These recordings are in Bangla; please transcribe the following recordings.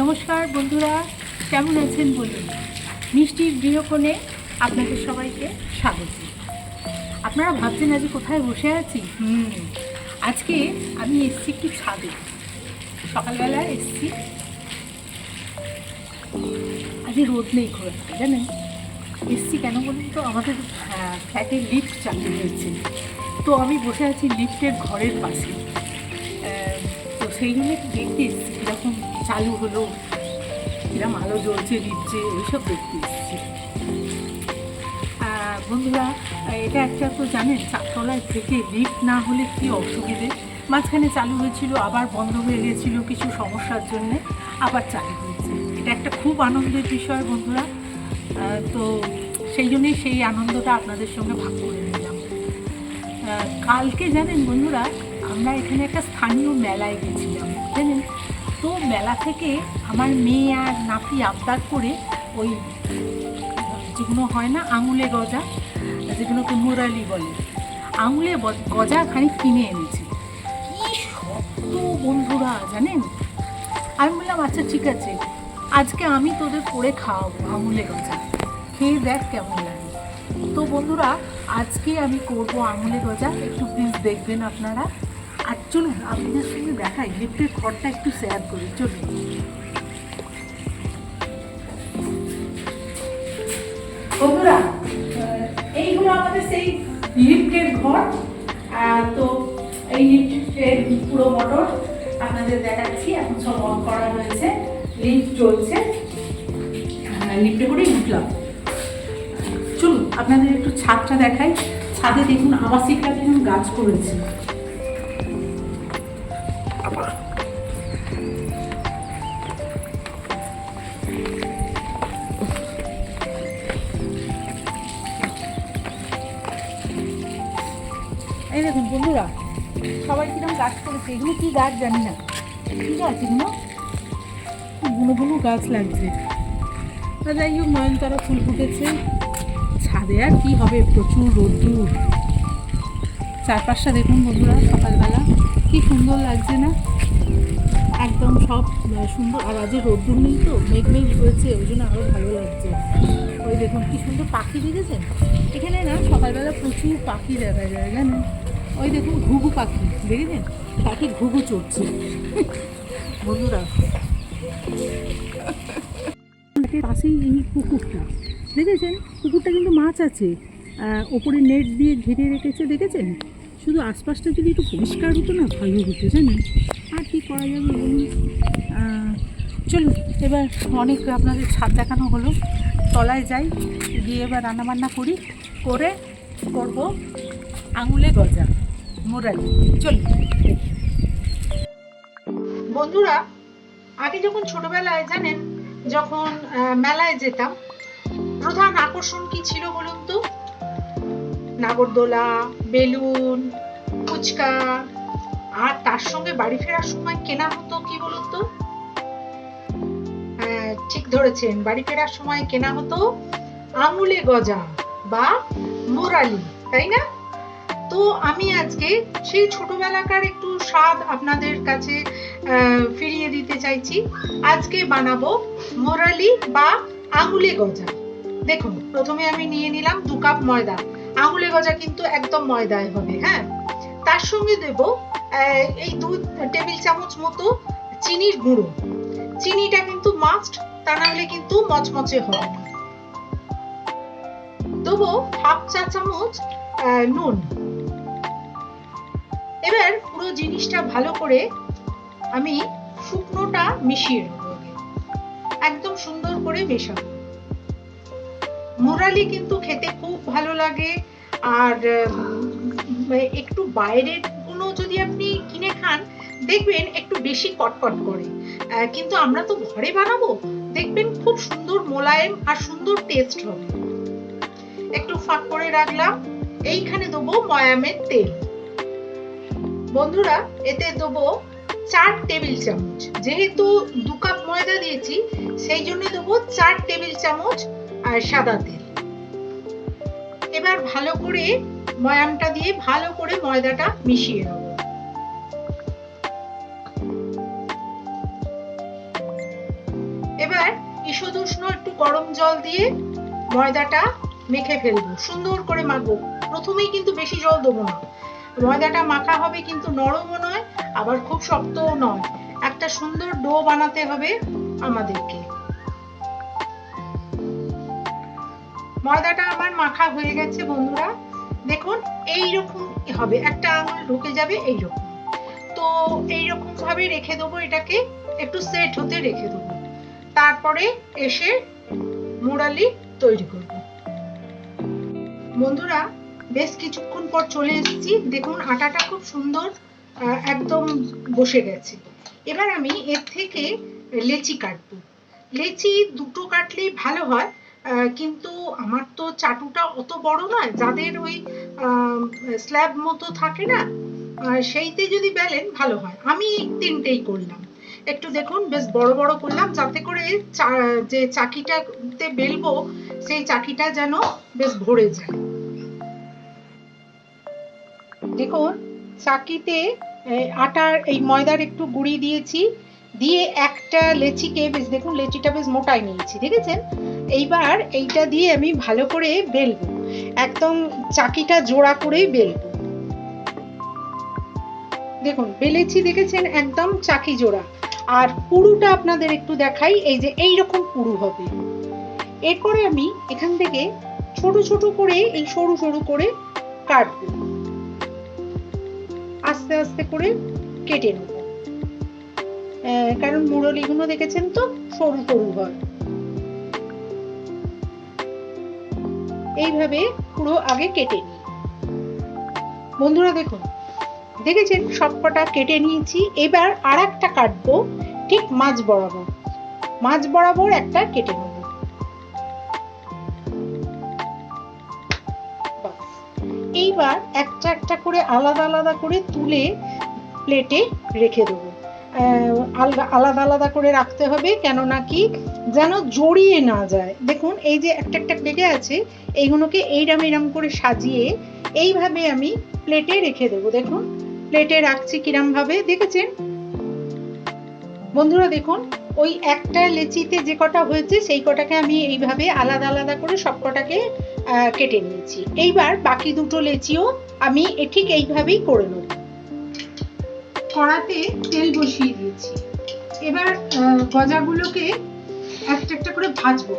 নমস্কার বন্ধুরা, কেমন আছেন বলুন? মিষ্টির গৃহকোণে আপনাদের সবাইকে স্বাগত। আপনারা ভাবছেন আজ কোথায় বসে আছি? হুম, আজকে আমি এসেছি একটু ছাদে। সকালবেলা এসেছি। আজকে রোদ নেই খুব একটা, জানেন? এসছি কেন বলুন তো? আমাদের ফ্ল্যাটে লিফট চালু হয়েছে। তো আমি বসে আছি লিফটের ঘরের পাশে। তো সেই জন্য দেখতে এসেছি, কীরকম চালু হলো। কিরম আলো জ্বলছে লিফটে এইসব দেখতে এসেছি। বন্ধুরা, এটা একটা তো জানেন, চারতলায় থেকে লিফট না হলে কি অসুবিধে? মাঝখানে চালু হয়েছিল, আবার বন্ধ হয়ে গেছিল কিছু সমস্যার জন্যে, আবার চালু হয়েছে। এটা একটা খুব আনন্দের বিষয় বন্ধুরা। তো সেই জন্যই সেই আনন্দটা আপনাদের সঙ্গে ভাগ করে নিলাম। কালকে জানেন বন্ধুরা, আমরা এখানে একটা স্থানীয় মেলায় গেছিলাম, জানেন? তো মেলা থেকে আমার মেয়ে আর নাতি আবদার করে ওই যেগুলো হয় না, আঙুলে গজা যেগুলোকে মুরালি বলে, আঙুলে গজা খানিক কিনে এনেছে। কি শক্ত বন্ধুরা, জানেন? আমি বললাম আচ্ছা ঠিক আছে, আজকে আমি তোদের করে খাওয়াবো আঙুলে গজা। খেয়ে দেখ কেমন লাগে। তো বন্ধুরা, আজকে আমি করব আঙুলে গজা। একটু প্লিজ দেখবেন আপনারা। আর চলুন আপনাদের সঙ্গে দেখাই লিফটের ঘরটা একটু শেয়ার করি চলুন। বন্ধুরা এইগুলো আমাদের সেই লিফটের ঘর তো এই লিফটের পুরো মোটর আপনাদের দেখাচ্ছি এখন সব অন করা হয়েছে লিফট চলছে। লিফটে করেই উঠলাম। চলুন আপনাদের একটু ছাদটা দেখাই। ছাদে দেখুন আবাসিকরা কীরকম গাছ করেছে। এই দেখুন বন্ধুরা। সবাই কীরকম গাছ করেছে? এগুলো কি গাছ জানি না। কি গাছ এগুলো খুব বুনো বুনো গাছ লাগছে। তা যাই হোক, নয়নতারা ফুল ফুটেছে। ছাদে আর কি হবে? প্রচুর রোদ্দুর। চারপাশটা দেখুন বন্ধুরা, সকালবেলা। কি সুন্দর লাগছে না? একদম সব সুন্দর। আর আজ রোদ্দুর নেই তো, মেঘ মেঘ হয়েছে, ওই জন্য আরও ভালো লাগছে। ওই দেখুন, কি সুন্দর পাখি দেখেছেন? এখানে না, সকালবেলা প্রচুর পাখি দেখা যায়, জানেন? ওই দেখুন ঘুঘু পাখি, দেখেছেন? পাখি ঘুঘু চড়ছে। বন্ধুরা। পাশেই এই পুকুরটা। দেখেছেন? পুকুরটা কিন্তু মাছ আছে। ওপরে নেট দিয়ে ঘিরে রেখেছে, দেখেছেন? শুধু আশপাশটা যদি একটু পরিষ্কার হতো না, ভালো হতো, জানেন? আর কি করা যাবে বলুন? চলুন, এবার অনেক আপনাদের ছাদ দেখানো হলো। তলায় যাই, গিয়ে এবার রান্নাবান্না করি, করে করব আঙুলে গজা। মোরালি চলুন বন্ধুরা, আগে যখন ছোটবেলায় জানেন, যখন মেলায় যেতাম, প্রধান আকর্ষণ কি ছিল বলুন তো? নাগরদোলা, বেলুন, ফুচকা, আর তার সঙ্গে বাড়ি ফেরার সময় কেনা হতো কি বলুন তো? হ্যাঁ ঠিক ধরেছেন, বাড়ি ফেরার সময় কেনা হতো আঙুলে গজা বা মোরালি তাই না? তো আমি আজকে সেই ছোটবেলাকার একটু স্বাদ আপনাদের কাছে ফিরিয়ে দিতে চাইছি। আজকে বানাবো মোরালি বা আঙুলে গজা। দেখুন, প্রথমে আমি নিয়ে নিলাম দু কাপ ময়দা। আঙুলে গজা কিন্তু একদম ময়দায় হবে হ্যাঁ? তার সঙ্গে দেব এই দু টেবিল চামচ মতো চিনির গুঁড়ো। চিনিটা কিন্তু মাস্ট তা না হলে কিন্তু মচমচে হবে না। দেবো হাফ চা চামচ নুন। এবার পুরো জিনিসটা ভালো করে আমি শুকনোটা মিশিয়ে নেব। একদম সুন্দর করে মেশাবো। মোরালি কিন্তু খেতে খুব ভালো লাগে, আর একটু বাইরেরগুলো যদি আপনি কিনে খান, দেখবেন একটু বেশি কটকট করে। কিন্তু আমরা তো ঘরে বানাবো, দেখবেন খুব সুন্দর মোলায়েম আর সুন্দর টেস্ট হবে। একটু ফাঁক করে রাখলাম, এইখানে দেবো ময়ামের তেল। বন্ধুরা, এতে দেবো চার টেবিল চামচ। যেহেতু দু কাপ ময়দা দিয়েছি, সেই জন্য দেবো চার টেবিল চামচ আর সাদা তেল। এবার ভালো করে ময়ামটা দিয়ে ভালো করে ময়দাটা মিশিয়ে নেব। এবার ঈষদুষ্ণ একটু গরম জল দিয়ে ময়দাটা মেখে ফেলব। সুন্দর করে মাখবো। প্রথমেই কিন্তু বেশি জল দেবো না। ময়দাটা মাখা হবে কিন্তু নরমও নয়, আবার খুব শক্তও নয়। একটা সুন্দর ডো বানাতে হবে আমাদেরকে। ময়দাটা আমার মাখা হয়ে গেছে বন্ধুরা। দেখুন এই রকম হবে। একটা আঙুল ঢুকে যাবে এই রকম তো এই রকম ভাবে রেখে দেবো এটাকে, একটু সেট হতে রেখে দেবো। তারপরে এসে মুরালি তৈরি করব। বন্ধুরা, বেশ কিছুক্ষণ পর চলে এসেছি। দেখুন, আটাটা খুব সুন্দর একদম বসে গেছে। এবার আমি এর থেকে লেচি কাটবো। লেচি দুটো কাটলেই ভালো হয় কিন্তু আমার তো চাটুটা অত বড় নয়, যাদের ওই স্ল্যাব মতো থাকে না সেইতে যদি বেলেন ভালো হয়। আমি তিনটেই করলাম। একটু দেখুন, বেশ বড় বড় করলাম, যাতে করে চা- যে চাকিটাতে বেলবো, সেই চাকিটা যেন বেশ ভরে যায়। দেখুন চাকিতে আটার এই ময়দার একটু গুঁড়ি দিয়েছি, দিয়ে একটা লেচিকে বেশ, দেখুন, লেচিটা বেশ মোটাই নিয়েছি, দেখেছেন? এইবার এইটা দিয়ে আমি ভালো করে বেলবো, একদম চাকিটা জোড়া করেই বেলবো। দেখুন, বেলেছি, দেখেছেন? একদম চাকি জোড়া। আর পুরুটা আপনাদের একটু দেখাই, এই যে এই রকম পুরু হবে। এরপরে আমি এখান থেকে ছোট ছোট করে এই সরু সরু করে কাটবো। আস্তে আস্তে করে কেটে নেব। কারণ মুরলিগুলো দেখেছেন তো? সরু সরু হয়। এইভাবে পুরো আগে কেটে নিই। বন্ধুরা দেখুন, দেখেছেন সবকটা কেটে নিয়েছি। এবার আর একটা কাটবো ঠিক মাছ বরাবর। মাছ বরাবর একটা কেটে নেব। এইবার একটা একটা করে আলাদা আলাদা করে তুলে প্লেটে রেখে দেবো। আলাদা আলাদা করে রাখতে হবে কেননা কি যেন জড়িয়ে না যায়। দেখুন, এই যে একটা একটা লেগে আছে, এইগুলোকে এইরাম এইরাম করে সাজিয়ে এইভাবে আমি প্লেটে রেখে দেবো। দেখুন প্লেটে রাখছি কিরাম ভাবে দেখেছেন? বন্ধুরা, দেখুন, ওই একটা লেচিতে যে কটা হয়েছে, সেই কটাকে আমি এইভাবে আলাদা আলাদা করে সব কটাকে কেটে নিয়েছি। এইবার বাকি দুটো লেচিও আমি ঠিক এইভাবেই করে নেব। কড়াতে তেল বসিয়ে দিয়েছি। এবার গজাগুলোকে একটা একটা করে ভাজবো।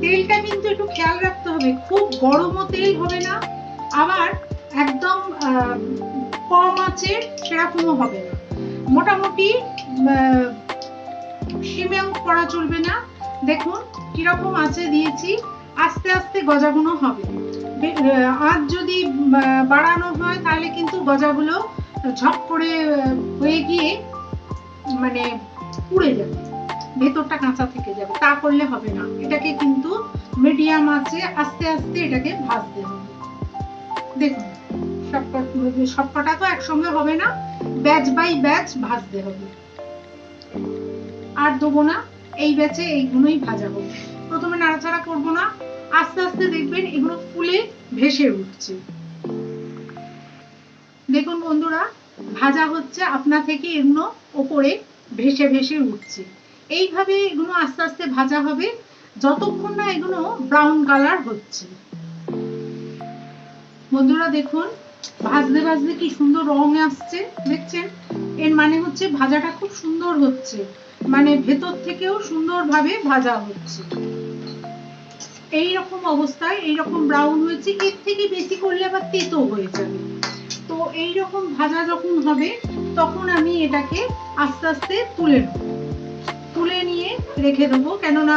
তেলটা কিন্তু একটু খেয়াল রাখতে হবে, খুব গরমও তেল হবে না, আবার একদম কম আছে সেরকমও হবে না। মোটামুটি সিমেও করা চলবে না। দেখুন কীরকম আছে দিয়েছি। আস্তে আস্তে গজাগুলো হবে। আর যদি বাড়ানো হয়, তাহলে কিন্তু গজাগুলো ঝপ করে হয়ে গিয়ে মানে পুড়ে যাবে। ভেতরটা কাঁচা থেকে যাবে। তা করলে হবে না। এটাকে কিন্তু মিডিয়াম আছে আস্তে আস্তে এটাকে ভাজতে হবে। দেখুন সবকটা সবকটা তো একসঙ্গে হবে না। ব্যাচ বাই ব্যাচ ভাজতে হবে। আর দেবো না, এই ব্যাচে এইগুলোই ভাজা হবে। প্রথমে নাড়াচাড়া করব না। আস্তে আস্তে দেখবেন এগুলো ফুলে ভেসে উঠছে। দেখুন বন্ধুরা, ভাজা হচ্ছে আপনা থেকে এগুলো ওপরে ভেসে ভেসে উঠছে। এইভাবে এগুলো আস্তে আস্তে ভাজা হবে, যতক্ষণ না এগুলো ব্রাউন কালার হচ্ছে। বন্ধুরা দেখুন, ভাজতে ভাজতে কি সুন্দর রং আসছে, দেখছেন? এর মানে হচ্ছে ভাজাটা খুব সুন্দর হচ্ছে মানে ভেতর থেকেও সুন্দরভাবে ভাজা হচ্ছে। এই রকম অবস্থায় এই রকম ব্রাউন হয়েছে, এর থেকে বেশি করলে আবার তেতো হয়ে যাবে। তো এই রকম ভাজা যখন হবে, তখন আমি এটাকে আস্তে আস্তে তুলে নেব। তুলে নিয়ে রেখে দেবো, কেননা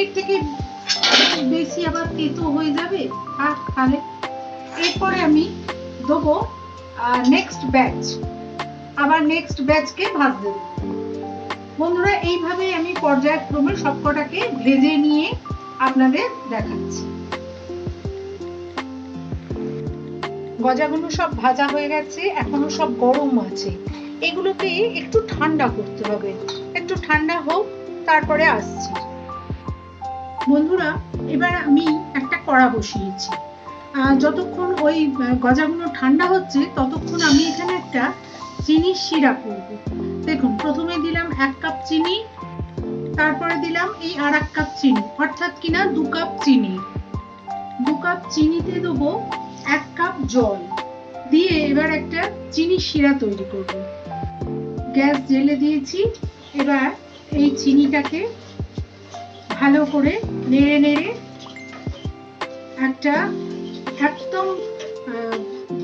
এর থেকে বেশি আবার তেতো হয়ে যাবে। আর তাহলে এরপরে আমি দেবো নেক্সট ব্যাচ আবার নেক্সট ব্যাচকে ভাজতে দেবো। বন্ধুরা, এইভাবে আমি পর্যায়ক্রমে সবকটাকে ভেজে নিয়ে আপনাদের দেখাচ্ছি। গজাগুলো সব ভাজা হয়ে গেছে, এখনও সব গরম আছে। এগুলোকে একটু ঠান্ডা করতে হবে। একটু ঠান্ডা হোক, তারপরে আসছি। বন্ধুরা, এবার আমি একটা কড়া বসিয়েছি। যতক্ষণ ওই গজাগুলো ঠান্ডা হচ্ছে, ততক্ষণ আমি এখানে একটা চিনির শিরা করব। দেখুন, প্রথমে দিলাম এক কাপ চিনি তারপরে দিলাম এই আর কাপ চিনি। অর্থাৎ কিনা দু কাপ চিনি। দু কাপ চিনিতে দেবো এক কাপ জল। দিয়ে এবার একটা চিনি শিরা তৈরি করব। গ্যাস জেলে দিয়েছি। এবার এই চিনিটাকে ভালো করে নেড়ে নেড়ে একটা একদম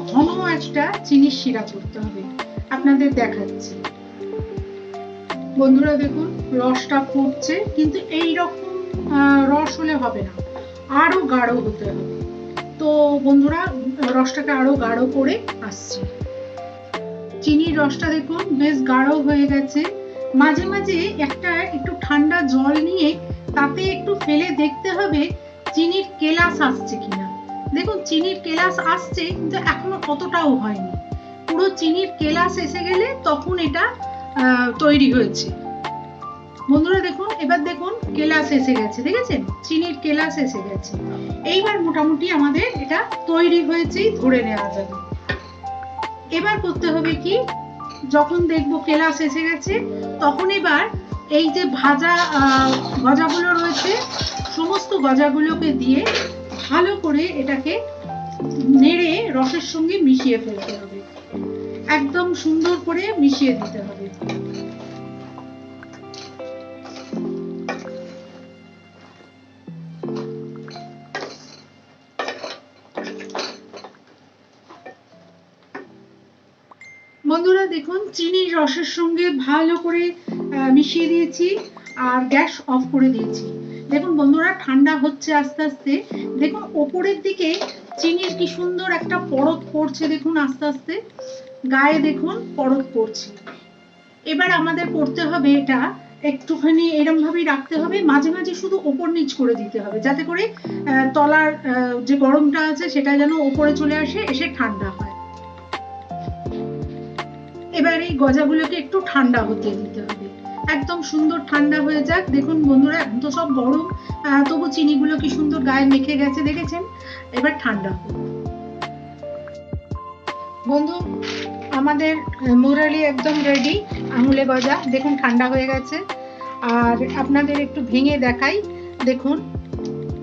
ঘন একটা চিনির শিরা করতে হবে। আপনাদের দেখাচ্ছি। বন্ধুরা দেখুন রসটা ফুটছে কিন্তু এই রকম রস হলে হবে না। আরও গাঢ় হতে হবে। তো বন্ধুরা, রসটাকে আরও গাঢ় করে আসছে। চিনির রসটা দেখুন, বেশ গাঢ় হয়ে গেছে। মাঝে মাঝে একটা একটু ঠান্ডা জল নিয়ে তাতে একটু ফেলে দেখতে হবে চিনির কেলাস আসছে কিনা। দেখুন, চিনির কেলাস আসছে, কিন্তু এখনও কতটাও হয়নি। পুরো চিনির কেলাস এসে গেলে তখন এটা তৈরি হয়েছে। বন্ধুরা দেখুন, এবার দেখুন কেলাস এসে গেছে দেখেছেন চিনির কেলাস এসে গেছে। এইবার মোটামুটি আমাদের এটা তৈরি হয়েছেই ধরে নেওয়া যাবে এবার করতে হবে কি? যখন দেখব কেলাস এসে গেছে, তখন এবার এই যে ভাজা গজাগুলো রয়েছে, সমস্ত গজাগুলোকে দিয়ে ভালো করে এটাকে নেড়ে রসের সঙ্গে মিশিয়ে ফেলতে হবে। একদম সুন্দর করে মিশিয়ে দিতে হবে। দেখুন চিনির রসের সঙ্গে ভালো করে মিশিয়ে দিয়েছি আর গ্যাস অফ করে দিয়েছি। দেখুন বন্ধুরা, ঠান্ডা হচ্ছে আস্তে আস্তে। দেখুন, ওপরের দিকে চিনির কি সুন্দর একটা পরত পড়ছে, দেখুন আস্তে আস্তে। গায়ে দেখুন পরত পড়ছে। এবার আমাদের করতে হবে এটা, একটুখানি এরম ভাবেই রাখতে হবে। মাঝে মাঝে শুধু ওপর নিচ করে দিতে হবে, যাতে করে তলার যে গরমটা আছে সেটা যেন ওপরে চলে আসে, এসে ঠান্ডা হয়। এবার এই গজাগুলোকে একটু ঠান্ডা হতে দিতে হবে। একদম সুন্দর ঠান্ডা হয়ে যাক। দেখুন বন্ধুরা, এখন তো সব গরম। তবু চিনিগুলো কি সুন্দর গায়ে মেখে গেছে, দেখেছেন? এবার ঠান্ডা হোক। বন্ধু, আমাদের মুরালি একদম রেডি আঙুলে গজা। দেখুন, ঠান্ডা হয়ে গেছে। আর আপনাদের একটু ভেঙে দেখাই। দেখুন,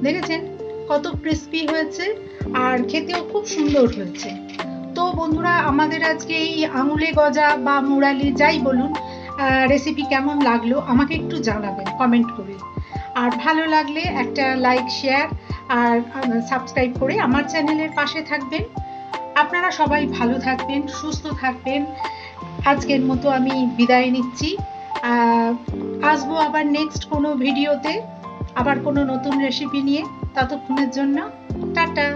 দেখেছেন? কত ক্রিস্পি হয়েছে। আর খেতেও খুব সুন্দর হয়েছে। তো বন্ধুরা, আমাদের আজকে এই আঙুলে গজা বা মুরালি যাই বলুন রেসিপি কেমন লাগল আমাকে একটু জানাবেন কমেন্ট করে। আর ভালো লাগলে একটা লাইক শেয়ার আর সাবস্ক্রাইব করে আমার চ্যানেলের পাশে থাকবেন। আপনারা সবাই ভালো থাকবেন, সুস্থ থাকবেন। আজকের মতো আমি বিদায় নিচ্ছি। আসব আবার নেক্সট কোনো ভিডিওতে আবার কোনো নতুন রেসিপি নিয়ে। ততক্ষণের জন্য, টাটা।